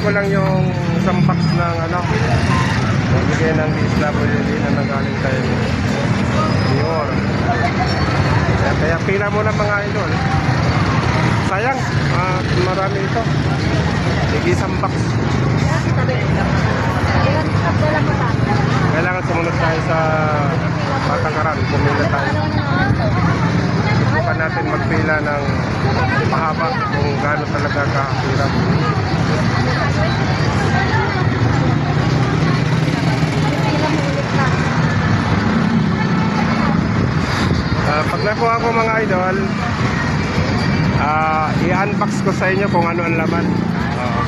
lang yung isang box ng ano, bigay ng DSWD na nanggaling kay Dior. Kaya, kaya pila mo na mga idol. Sayang, ah, marami ito. Bigay isang box. Kailangan sumunod tayo sa patakaran. Pumila tayo. Subukan natin magpila ng mahaba kung gaano talaga kahirap. Ah, pag nakuha ko mga idol, ah, i-unbox ko sa inyo kung ano ang laman. Oo.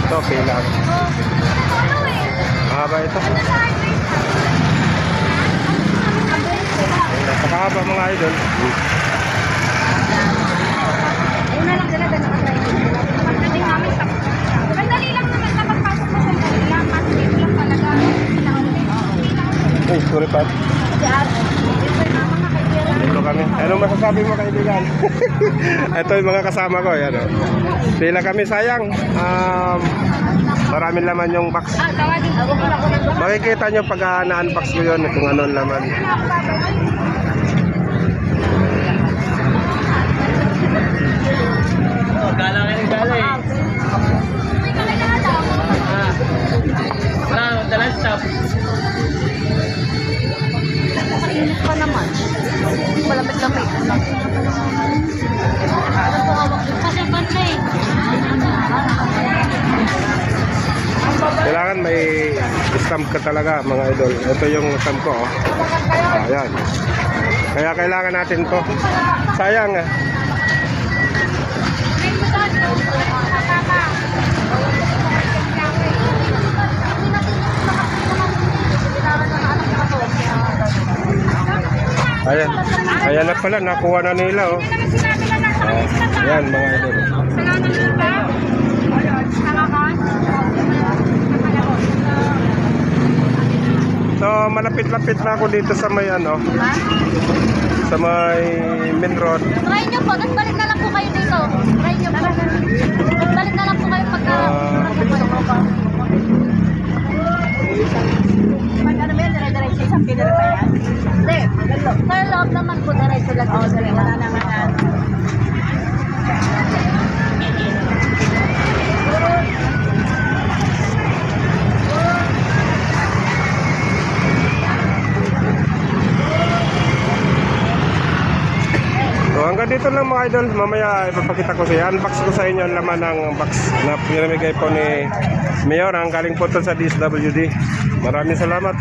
Ito, pila. Mahaba ito. Napakahaba mga idol. Ayun na lang talaga nakatry. Pagdating namin sa... Madali lang naman na pagpasok mo sa kanila. Dito lang talaga. Uy, sorry pa. Dito kami. Anong masasabi mo kaibigan? Ito yung mga kasama ko. Yan, oh. Pila kami sayang. Um, marami laman yung box. Makikita nyo pag uh, na-unbox ko yun kung ano laman. Kailangan may stamp ka talaga mga idol. Ito yung stamp ko. Oh. Ayan. Kaya kailangan natin to. Sayang ah. Ayan. Ayan na pala. Nakuha na nila. Oh. Ayan mga idol. So malapit-lapit na ako dito sa may ano, sa may main road. Try nyo po, tapos balik na lang po kayo dito. Try nyo po. Tapos balik na lang po kayo pagka... Ah. Pag ano ba yan, dire-diretso isang pinira pa yan? Hindi. Sa loob naman po, diretso lang. Oo, dire, wala yan. So hanggang dito lang mga idol. Mamaya ipapakita ko sa. Unbox ko sa inyo ang laman ng box na pinamigay po ni Mayor. Ang galing po sa DSWD. Maraming salamat.